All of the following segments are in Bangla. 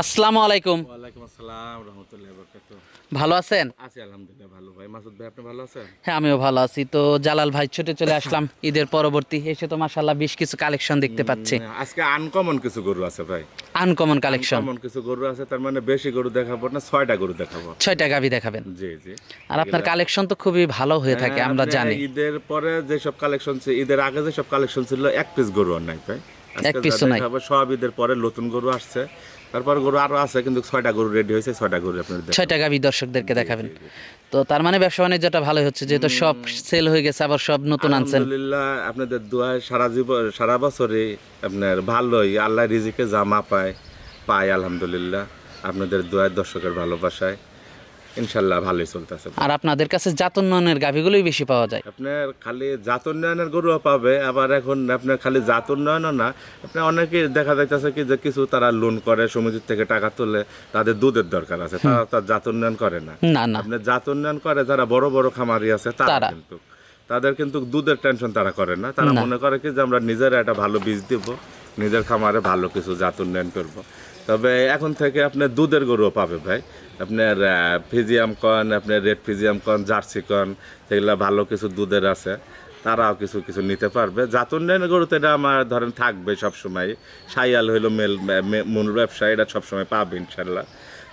আসসালামু আলাইকুম। ওয়ালাইকুম আসসালাম রহমতুল্লাহ বরকাত ভালো আছেন? আছি আলহামদুলিল্লাহ ভালো। ভাই মাসুদ ভাই আপনি ভালো আছেন? হ্যাঁ আমিও ভালো আছি। তো জালাল ভাই ছুটে চলে আসলাম ঈদের পরবর্তী। এসে তো মাসাল্লাহ বেশ কিছু কালেকশন দেখতে পাচ্ছি। আজকে আনকমন কিছু গরু আছে ভাই। আনকমন কালেকশন কমন কিছু গরু আছে তার মানে বেশি গরু দেখাবো না ছয়টা গরু দেখাবো। ছয়টা গাভি দেখাবেন। জি জি। আর আপনার কালেকশন তো খুবই ভালো হয়ে থাকে হ্যাঁ, আমরা জানি। ঈদের পরে যেসব কালেকশন ছিল ঈদের আগে যেসব কালেকশন ছিল এক পিস গরু আর নাই ভাই। এক যা পিসও নাই। সব ঈদের পরে নতুন গরু আসছে। তারপর গরু আরও আছে কিন্তু ছয়টা গরু রেডি হয়েছে ছয়টা গরু আপনার ছয়টা গাভি দর্শকদেরকে দেখাবেন। তো তার মানে ব্যবসা বাণিজ্যটা ভালো হচ্ছে যেহেতু সব সেল হয়ে গেছে আবার সব নতুন আনছেন। আলহামদুলিল্লাহ আপনাদের দোয়া সারা জীবন সারা বছরই আপনার ভালোই আল্লাহ রিজিকে জামা পায় পায় আলহামদুলিল্লাহ। আপনাদের দোয়ায় দর্শকের ভালোবাসায়। ইনশাল্লাহ ভালোই চলতেছে। আর আপনাদের কাছে জাত উন্নয়নের গাভিগুলোই বেশি পাওয়া যায়? আপনার খালি জাত উন্নয়নের গরুও পাবে আবার এখন আপনার খালি জাত উন্নয়নও না আপনার অনেকে দেখা যাইতেছে কি যে কিছু তারা লোন করে সমিতির থেকে টাকা তুলে তাদের দুধের দরকার আছে তারা তার জাত উন্নয়ন করে না। না না। আপনার জাত উন্নয়ন করে যারা বড় বড় খামারি আছে তারা তারা। কিন্তু তাদের কিন্তু দুধের টেনশন তারা করে না। তারা মনে করে কি যে আমরা নিজেরা একটা ভালো বীজ দিব নিজের খামারে ভালো কিছু জাত উন্নয়ন করব। তবে এখন থেকে আপনার দুধের গরুও পাবে ভাই। আপনার ফিজিয়াম কন আপনার রেড ফিজিয়াম কন জার্সি কন সেগুলো ভালো কিছু দুধের আছে। তারাও কিছু কিছু নিতে পারবে। জাত উন্নয়নের গরুতে এটা আমার ধরেন থাকবে সবসময়। সাইয়াল হইল মেল মূল ব্যবসা এটা সবসময় পাবে ইনশাল্লাহ।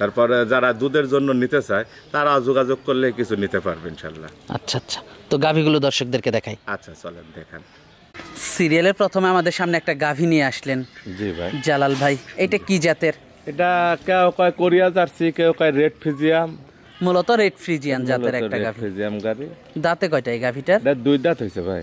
তারপরে যারা দুধের জন্য নিতে চায় তারা যোগাযোগ করলে কিছু নিতে পারবে ইনশাল্লাহ। আচ্ছা আচ্ছা। তো গাভিগুলো দর্শকদেরকে দেখাই। আচ্ছা চলেন দেখান। সিরিয়ালের প্রথমে আমাদের সামনে একটা গাভি নিয়ে আসলেন। জি ভাই। জালাল ভাই এটা কি জাতের? এটা কেউ কয় কোরিয়া জার্সি কেউ কয় রেড ফিজিয়াম। মূলত রেড ফ্রিজিয়ান জাতের একটা গাভি। ফিজিয়াম গাড়ি দাঁতে কয়টা এই গাভিটার? এটা দুই দাঁত হয়েছে ভাই।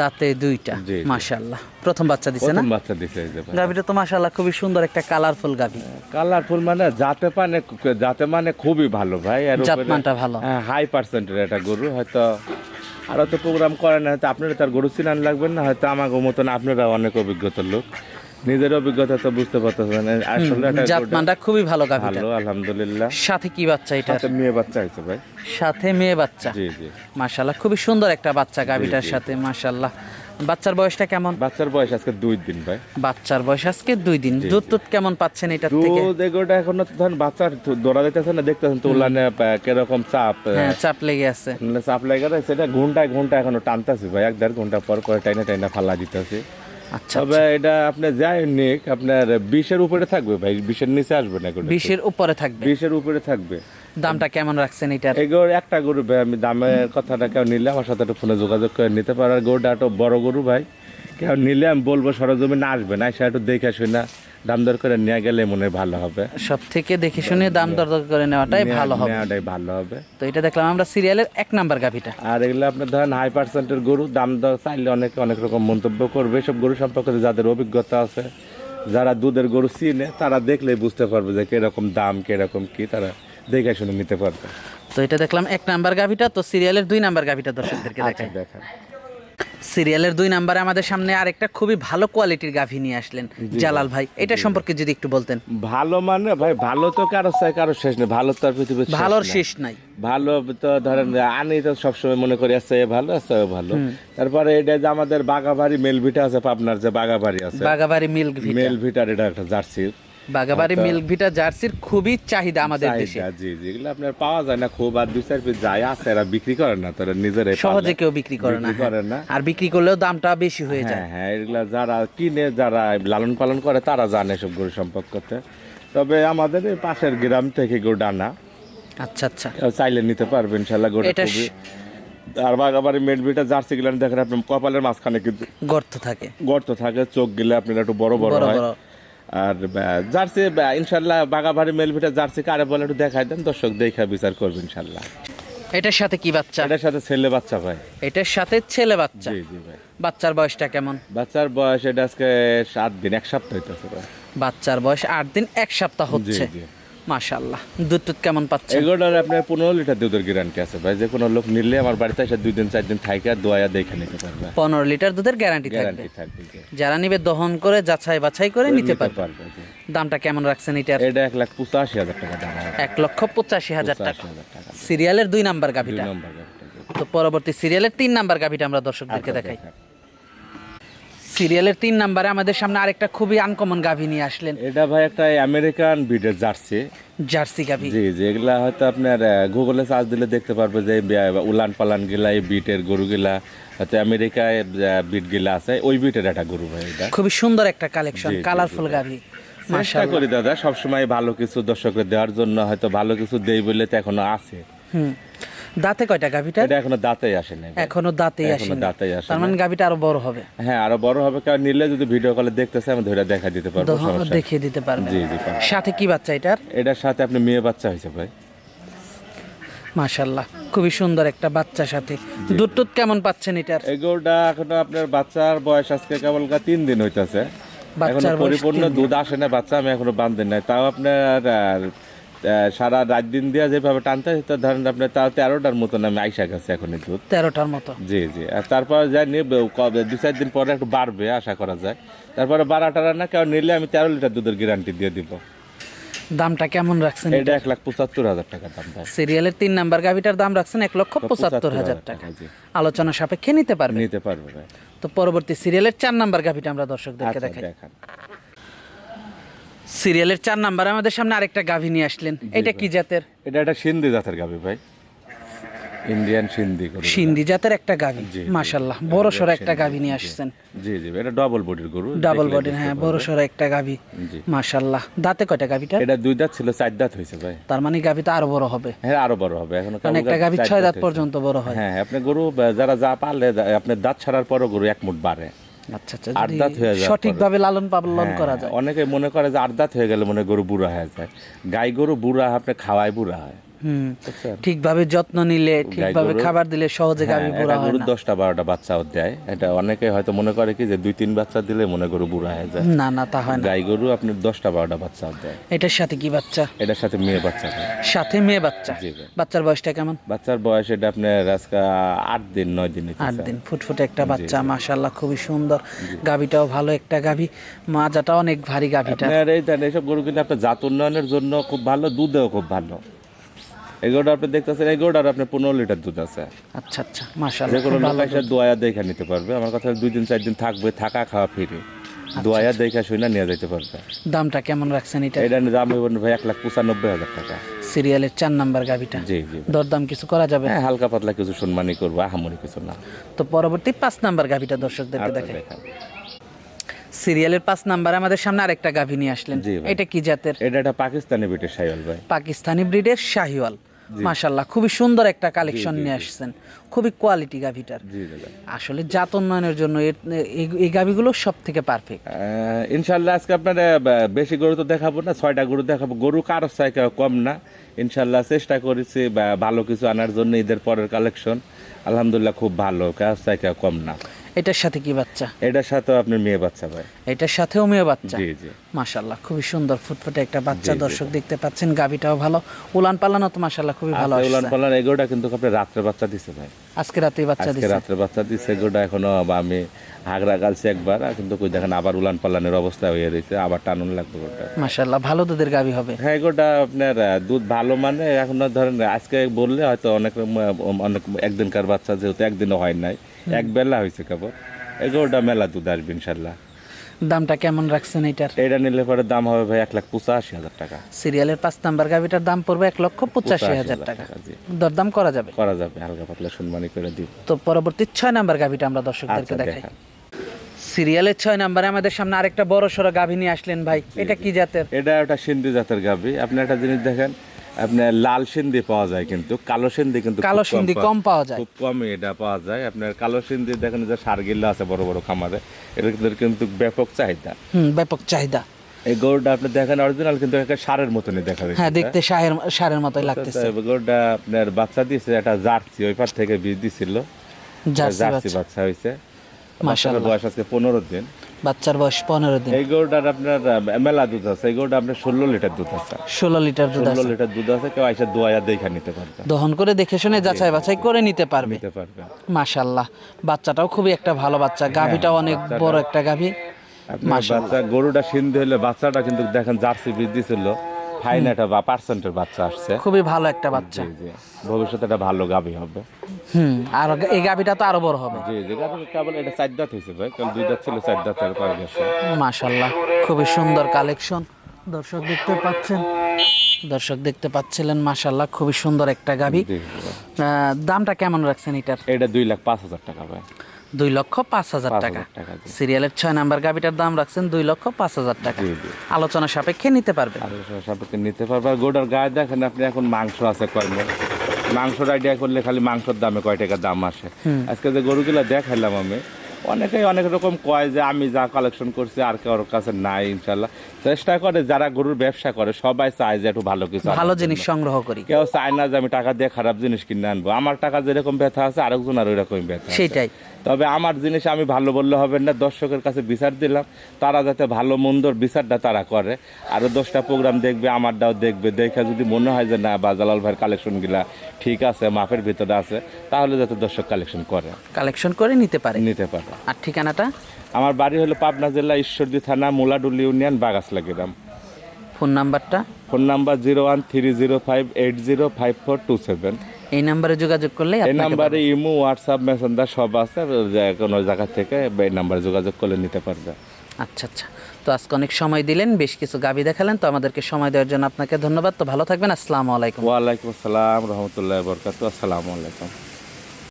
দাঁতে দুইটা। মাশাল্লাহ প্রথম বাচ্চা দিছে না? প্রথম বাচ্চা দিছে এই যে ভাই। গাভিটা তো মাশাল্লাহ খুবই সুন্দর একটা কালারফুল গাভী। কালারফুল মানে জাতে মানে জাতে মানে খুবই ভালো ভাই। আর জাতমানটা ভালো। হাই পার্সেন্টের একটা গরু হয়তো আরও তো প্রোগ্রাম করেন না হয়তো আপনারা তার গরু চিনান লাগবেন না হয়তো আমাকে মতন আপনারা অনেক অভিজ্ঞতার লোক। নিজের অভিজ্ঞতা তো বুঝতে পারতেছেন আসলে জাতমানটা খুবই ভালো ভালো আলহামদুলিল্লাহ। সাথে কি বাচ্চা এটা? সাথে মেয়ে বাচ্চা হয়েছে ভাই। সাথে মেয়ে বাচ্চা। জি জি। মাশাল্লাহ খুবই সুন্দর একটা বাচ্চা গাভীটার সাথে মাশাল্লাহ বাচ্চার বয়সটা কেমন? বাচ্চার বয়স আজকে দুই দিন ভাই। বাচ্চার বয়স আজকে দুই দিন। দুধ টুধ কেমন পাচ্ছেন এটার থেকে? দুধ এগোটা এখনও তো ধরেন বাচ্চার দৌড়া দিতেছে না দেখতেছেন তো উলানে কীরকম চাপ হ্যাঁ চাপ লেগে আছে। মানে চাপ লেগে রয়েছে, সেটা ঘন্টায় ঘণ্টা এখনও টানতেছি ভাই। এক দেড় ঘণ্টা পর করে টাইনা টাইনা ফালা দিতেছি। আচ্ছা তবে এটা আপনি যাই নিক আপনার বিশের উপরে থাকবে ভাই। বিশের নিচে আসবে না বিশের উপরে থাকবে। বিশের উপরে থাকবে। দামটা কেমন রাখছেন এটার? গরু একটা গরু ভাই আমি দামের কথাটা কেউ নিলে আমার সাথে একটু ফোনে যোগাযোগ করে নিতে পারো। আর গরুটা একটু বড় গরু ভাই কেউ নিলে আমি বলব সরজমিন আসবে না সে একটু দেখে শুনে দাম দর করে নিয়ে গেলে মনে ভালো হবে। সব থেকে দেখে শুনে দাম দর দর করে নেওয়াটাই ভালো হবে। নেওয়াটাই ভালো হবে। তো এটা দেখলাম আমরা সিরিয়ালের এক নাম্বার গাভিটা। আর এগুলো আপনার ধরেন হাই পার্সেন্টের গরু দাম দর চাইলে অনেকে অনেক রকম মন্তব্য করবে। সব গরু সম্পর্কে যাদের অভিজ্ঞতা আছে যারা দুধের গরু চিনে তারা দেখলেই বুঝতে পারবে যে কীরকম দাম কীরকম কি তারা দেখে শুনে নিতে পারবে তো এটা দেখলাম এক নাম্বার গাভিটা তো সিরিয়ালের দুই নাম্বার গাভিটা দর্শকদেরকে দেখাই। দেখেন। সিরিয়ালের দুই নাম্বারে আমাদের সামনে আরেকটা খুবই ভালো কোয়ালিটির গাভি নিয়ে আসলেন জালাল ভাই। এটা সম্পর্কে যদি একটু বলতেন। ভালো মানে ভাই ভালো তো কারও চাই কারও শেষ নেই। ভালো তো আর পৃথিবীর ভালোর। শেষ নাই। ভালো তো ধরেন আনি তো সবসময় মনে করি আছে ভালো আছে ভালো। তারপরে এটা যে আমাদের বাগাবাড়ি মেলভিটা আছে পাবনার যে বাগাবাড়ি আছে। বাগাবাড়ি মিল্ক ভিটা মেলভিটার এটা একটা জার্সি। বাগাবাড়ি মিল্ক ভিটা জার্সির খুবই চাহিদা আমাদের দেশে। জি জি এগুলো আপনার পাওয়া যায় না খুব আর দুই চার পিস যায় আছে এরা বিক্রি করে না তারা নিজেরাই সহজে কেউ বিক্রি করে না করে না। আর বিক্রি করলেও দামটা বেশি হয়ে যায়। হ্যাঁ হ্যাঁ এগুলা যারা কিনে যারা লালন পালন করে তারা জানে সব গরু সম্পর্কতে। তবে আমাদের এই পাশের গ্রাম থেকে গরু ডানা আচ্ছা আচ্ছা। চাইলে নিতে পারবে ইনশাল্লাহ গরু খুবই। আর বাগাবাড়ি মেডবিটা জার্সি গুলো দেখেন আপনার কপালের মাঝখানে কিন্তু গর্ত থাকে। গর্ত থাকে চোখ গেলে আপনার একটু বড় বড় হয়। আর জার্সি ইনশাল্লাহ বাগাবাড়ি মেলভিটা জার্সি কারে বলে একটু দেখাই দেন। দর্শক দেখা বিচার করবে ইনশাল্লাহ এটার সাথে কি বাচ্চা? এটার সাথে ছেলে বাচ্চা ভাই। এটার সাথে ছেলে বাচ্চা? জি জি ভাই। বাচ্চার বয়সটা কেমন? বাচ্চার বয়স এটা আজকে সাত দিন এক সপ্তাহ হইতেছে ভাই। বাচ্চার বয়স আট দিন এক সপ্তাহ হচ্ছে। জি জি। মাশাল্লাহ দুধ টুধ কেমন পাচ্ছে এগুলোর আপনার পনেরো লিটার দুধের গ্যারান্টি আছে ভাই। যে কোনো লোক নিলে আমার বাড়িতে এসে দুই দিন চার দিন থাকে আর দোয়া দেখে নিতে পারবে। পনেরো লিটার দুধের গ্যারান্টি থাকবে। যারা নিবে দহন করে যাচাই বাছাই করে নিতে পারবে। দামটা কেমন রাখছেন এটার? এটা এক লাখ পঁচাশি হাজার টাকা দাম এক লক্ষ পঁচাশি হাজার টাকা। সিরিয়ালের দুই নাম্বার গাভিটা। তো পরবর্তী সিরিয়ালের তিন নাম্বার গাভিটা আমরা দর্শকদেরকে আচ্ছা, দেখাই। দেখান। সিরিয়ালের তিন নাম্বারে আমাদের সামনে আরেকটা খুবই আনকমন গাভী নিয়ে আসলেন। এটা ভাই একটা আমেরিকান বিডের জার্সি। জার্সি গাভী। জি জি এগুলা হয়তো আপনার গুগলে সার্চ দিলে দেখতে পারবে যে উলান পালান গিলা এই বিটের গরুগুলা হয়তো আমেরিকায় বিট গিলা আছে। ওই বিটের একটা গরু ভাই এটা। খুবই সুন্দর একটা কালেকশন কালারফুল গাভী। চেষ্টা করি দাদা সবসময় ভালো কিছু দর্শকের দেওয়ার জন্য হয়তো ভালো কিছু দেই বলে তো এখনও আছে। হুম। দাঁতে কয়টা গাভীটা? এটা এখনও দাঁতেই আসে নাই ভাই। এখনও দাঁতেই এখনও আসেনি। দাঁতেই আসে তার মানে গাভীটা আরও বড় হবে। হ্যাঁ আরও বড় হবে কারণ নিলে যদি ভিডিও কলে দেখতেছে আমি ধরে দেখা দিতে পারব সমস্যা। দেখিয়ে দিতে পারবে। জি জি সাথে কি বাচ্চা এটার? এটার সাথে আপনি মেয়ে বাচ্চা হয়েছে ভাই। মাশাল্লাহ খুবই সুন্দর একটা বাচ্চা সাথে। দুধ টুধ কেমন পাচ্ছেন এটার? এই গরুটা এখনও আপনার বাচ্চার বয়স আজকে কেবল তিন দিন হইতাছে। এখনও পরিপূর্ণ দুধ আসে না বাচ্চা আমি এখনও বান্ধি নাই। তাও আপনার সারা রাত দিন দিয়ে যেভাবে টানতে হয়, তা ধরেন আপনার তাও তেরোটার মতন আমি আইসা গেছে এখন এই দুধ। তেরোটার মতো। জি জি। আর তারপর যাই নিবে কবে দু চার দিন পরে একটু বাড়বে আশা করা যায়। তারপরে বারো টারা না কেউ নিলে আমি তেরো লিটার দুধের গ্যারান্টি দিয়ে দিব। দামটা কেমন রাখছেন এটা এক লাখ পঁচাত্তর হাজার টাকা দাম সিরিয়ালের তিন নাম্বার গাভিটার দাম রাখছেন এক লক্ষ পঁচাত্তর হাজার টাকা। আলোচনা সাপেক্ষে নিতে পারবে নিতে পারবে তো পরবর্তী সিরিয়ালের চার নাম্বার গাভিটা আমরা দর্শকদেরকে আচ্ছা দেখাই। দেখান। সিরিয়ালের চার নাম্বার আমাদের সামনে আরেকটা গাভি নিয়ে আসলেন। এটা কি জাতের? এটা একটা সিন্ধি জাতের গাবি ভাই। ইন্ডিয়ান সিন্ধি সিন্ধি জাতের একটা গাভি। মাশাল্লাহ বড় সড়ো একটা গাভী নিয়ে আসছেন। জি জি এটা ডবল বডির গরু ডাবল বডির হ্যাঁ বড় সড়ো একটা গাভি। মাশাল্লাহ দাঁতে কয়টা গাভীটা এটা দুই দাঁত ছিল চার দাঁত হয়েছে ভাই। তার মানে গাভিটা আরও বড় হবে। হ্যাঁ আরও বড় হবে। এখন কারণ একটা গাভি ছয় দাঁত পর্যন্ত বড় হয়। হ্যাঁ আপনি গরু যারা যা পারলে আপনার দাঁত ছাড়ার পরও গরু এক মুঠ বাড়ে। আচ্ছা আচ্ছা আর্দাত হয়ে যাওয়ার সঠিকভাবে লালন পালন হ্যাঁ, করা যায়। অনেকে মনে করে যে আর্দাত হয়ে গেলে মনে গরু বুড়া হয়ে যায়। গাই গরু বুড়া আপনি খাওয়াই বুড়া হয়। হুম? ঠিকভাবে যত্ন নিলে ঠিকভাবে খাবার দিলে সহজে গাভি হ্যাঁ, বুড়া একটা হয় গরু না। দশটা বারোটা বাচ্চাও দেয় এটা অনেকে হয়তো মনে করে কি যে দুই তিন বাচ্চা দিলে মনে গরু বুড়া হয়ে যায়। না না তা হয় না। গাই গরু আপনার দশটা বারোটা বাচ্চাও দেয় এটার সাথে কি বাচ্চা? এটার সাথে মেয়ে বাচ্চা সাথে মেয়ে বাচ্চা? বাচ্চার বয়সটা কেমন? বাচ্চার বয়স এটা আপনার আজকে আট দিন নয় দিন হইতেছে। আট দিন ফুটফুটে একটা বাচ্চা মাশাল্লাহ খুবই সুন্দর। গাভীটাও ভালো একটা গাভী। মাজাটা অনেক ভারী গাভিটা। আপনার এই দেন এইসব গরু কিন্তু আপনার জাত উন্নয়নের জন্য খুব ভালো দুধেও খুব ভালো। এগুলোটা আপনি দেখতেছেন এগুলোটার আপনার পনেরো লিটার দুধ আছে। আচ্ছা আচ্ছা যে মাশাল্লাহ কোনো লোক এসে দোয়া দেখে নিতে পারবে। আমার কথা দুই দিন চার দিন থাকবে থাকা খাওয়া ফিরে আচ্ছা, দোয়া দেখে শুনে নিয়ে যেতে পারবে। দামটা কেমন রাখছেন এটা? এটা দাম হইব ভাই এক লাখ পঁচানব্বই হাজার টাকা। সিরিয়ালের চার নাম্বার গাভিটা? জি জি। দরদাম কিছু করা যাবে? হ্যাঁ হালকা পাতলা কিছু সম্মানই করব আহামরি কিছু না। তো পরবর্তী পাঁচ নাম্বার গাভিটা দর্শকদেরকে আচ্ছা, দেখাই। সিরিয়ালের পাঁচ নাম্বার আমাদের সামনে আরেকটা গাভি নিয়ে আসলেন। এটা কি জাতের? এটা একটা পাকিস্তানি ব্রিটিশ সাইওয়াল ভাই। পাকিস্তানি ব্রিডের শাহিওয়াল। মাশাল্লাহ খুবই সুন্দর একটা কালেকশন নিয়ে আসছেন। খুবই কোয়ালিটি গাভিটার। আসলে জাত উন্নয়নের জন্য এই- গাভিগুলো সব থেকে পারফেক্ট ইনশাল্লাহ আজকে আপনার বেশি গরু তো দেখাবো না ছয়টা গরু দেখাবো। গরু কারও চাই কেউ কম না। ইনশাল্লাহ চেষ্টা করেছি ভালো কিছু আনার জন্য ঈদের পরের কালেকশন আলহামদুলিল্লাহ খুব ভালো কারও চাই কেউ কম না। এটার সাথে কি বাচ্চা? এটার সাথেও আপনার মেয়ে বাচ্চা ভাই। এটার সাথেও মেয়ে বাচ্চা? জি জি। মাশাল্লাহ খুবই সুন্দর ফুটফুটে একটা বাচ্চা দর্শক দেখতে পাচ্ছেন গাভিটাও ভালো। উলান পালানো তো মাশাল্লাহ খুবই ভালো উলান পালান এগোটা কিন্তু আপনি রাত্রে বাচ্চা দিছে ভাই। আজকে রাতে বাচ্চা আজকে দিচ্ছে রাত্রে বাচ্চা দিছে এগোটা এখনও আমি হাগরা গালছি একবার কিন্তু কই দেখেন আবার উলান পালানের অবস্থা হয়ে রয়েছে আবার টানুন লাগবে ওটা মাশাল্লাহ ভালো দুধের গাভি হবে। হ্যাঁ এগুলোটা আপনার দুধ ভালো মানে এখন ধরেন আজকে বললে হয়তো অনেক রকম- অনেক একদিনকার বাচ্চা যেহেতু একদিনও হয় নাই এক বেলা হয়েছে কেবল এগোটা মেলা দুধ আসবে ইনশাল্লাহ দামটা কেমন রাখছেন এটার? এটা নিলে পরে দাম হবে ভাই এক লাখ পঁচাশি হাজার টাকা। সিরিয়ালের পাঁচ নাম্বার গাভিটার দাম পড়বে এক লক্ষ পঁচাশি হাজার টাকা। দরদাম করা যাবে? করা যাবে হালকা পাতলা সম্মানী করে দিব। তো পরবর্তী ছয় নাম্বার গাভিটা আমরা দর্শকদেরকে আচ্ছা দেখাই। সিরিয়ালের ছয় নাম্বারে আমাদের সামনে আরেকটা বড় সড়ো গাভি নিয়ে আসলেন ভাই। এটা কি জাতের? এটা একটা সিন্ধু জাতের গাবি আপনি একটা জিনিস দেখেন আপনার লাল সিন্ধি পাওয়া যায় কিন্তু কালো সিন্ধি কিন্তু কালো সিন্ধি কম পাওয়া যায়। খুব কমই এটা পাওয়া যায়। আপনার কালো সিন্ধি দেখেন যে সারগিল্লা আছে বড় বড় খামারে এটা কিন্তু ব্যাপক চাহিদা। হুম ব্যাপক চাহিদা। এই গরুটা আপনি দেখেন অরিজিনাল কিন্তু একটা সারের মতনই দেখা যাচ্ছে। হ্যাঁ দেখতে সারের সারের মতোই লাগতেছে। তো গরুটা আপনার বাচ্চা দিয়েছে একটা জার্সি ওই পার থেকে বীজ দিছিল। জার্সি বাচ্চা। হয়েছে মাশাআল্লাহ। বয়স আজকে পনেরো দিন। বাচ্চার বয়স পনেরো দিন। এই গরুটার আপনার মেলা দুধ আছে। এই গরুটা আপনার ষোলো লিটার দুধ আছে। ষোলো লিটার দুধ ষোলো লিটার দুধ আছে কেউ আইসা দোয়া দেখে নিতে পারবে। দহন করে দেখে শুনে যাচাই বাছাই করে নিতে পারবে। নিতে পারবে। মাশাল্লাহ বাচ্চাটাও খুবই একটা ভালো বাচ্চা। গাভিটাও অনেক বড় একটা গাভি। বাচ্চা গরুটা সিন্ধু হলে বাচ্চাটা কিন্তু দেখেন জার্সি বৃদ্ধি দিছিল। একটা বা পার্সেন্টের বাচ্চা আসছে। খুবই ভালো একটা বাচ্চা। জি জি। ভবিষ্যতে ভালো গাভী হবে। হুম আর এই গাভিটা তো আরও বড় হবে। জি জি গাভী কেবল এটা চার দাঁত হয়েছে ভাই কারণ দুই দাঁত ছিল চার দাঁতের পর গেছে। মাশাল্লাহ খুবই সুন্দর কালেকশন। দর্শক দেখতে পাচ্ছেন দর্শক দেখতে পাচ্ছিলেন মাশাল্লাহ খুবই সুন্দর একটা গাভি দামটা কেমন রাখছেন এটার? এটা দুই লাখ পাঁচ হাজার টাকা ভাই। দুই লক্ষ পাঁচ হাজার পাঁচ টাকা। সিরিয়ালের ছয় নাম্বার গাবিটার দাম রাখছেন দুই লক্ষ পাঁচ হাজার টাকা। আলোচনা সাপেক্ষে নিতে পারবেন। আলোচনা সাপেক্ষে নিতে পারবে আর গোটার গায়ে দেখেন আপনি এখন মাংস আছে কর্মে। মাংসর আইডিয়া করলে খালি মাংসের দামে কয় টাকা দাম আসে? আজকে যে গরুগুলো দেখাইলাম আমি অনেকেই অনেক রকম কয় যে আমি যা কালেকশন করছি আর কারোর কাছে নাই ইনশাল্লাহ চেষ্টা করে যারা গরুর ব্যবসা করে সবাই চায় যে একটু ভালো কিছু ভালো জিনিস সংগ্রহ করি। কেউ চায় না যে আমি টাকা দিয়ে খারাপ জিনিস কিনে আনব। আমার টাকা যেরকম ব্যথা আছে আরেকজন আর ওইরকম ব্যথা সেটাই। তবে আমার জিনিস আমি ভালো বললে হবে না দর্শকের কাছে বিচার দিলাম। তারা যাতে ভালো মন্দর বিচারটা তারা করে। আরও দশটা প্রোগ্রাম দেখবে আমারটাও দেখবে। দেখে যদি মনে হয় যে না বা জালাল ভাইয়ের কালেকশনগুলা ঠিক আছে মাপের ভিতরে আছে তাহলে যাতে দর্শক কালেকশন করে। কালেকশন করে নিতে পারে। নিতে পারে। আর ঠিকানাটা? আমার বাড়ি হলো পাবনা জেলা ঈশ্বরদী থানা মোলাডুল ইউনিয়ন বাগাসলা গ্রাম ফোন নাম্বারটা? Phone number zero one three zero five eight zero five four two seven. এই নাম্বারে যোগাযোগ করলে এই নাম্বারে ইমো হোয়াটসঅ্যাপ মেসেঞ্জার সব আছে যে কোনো জায়গা থেকে এই নাম্বারে যোগাযোগ করলে নিতে পারবে। আচ্ছা আচ্ছা। তো আজকে অনেক সময় দিলেন বেশ কিছু গাবি দেখালেন তো আমাদেরকে সময় দেওয়ার জন্য আপনাকে ধন্যবাদ। তো ভালো থাকবেন আসসালামু আলাইকুম। ওয়ালাইকুম আসসালাম রহমতুল্লাহ বরকাত আসসালামু আলাইকুম।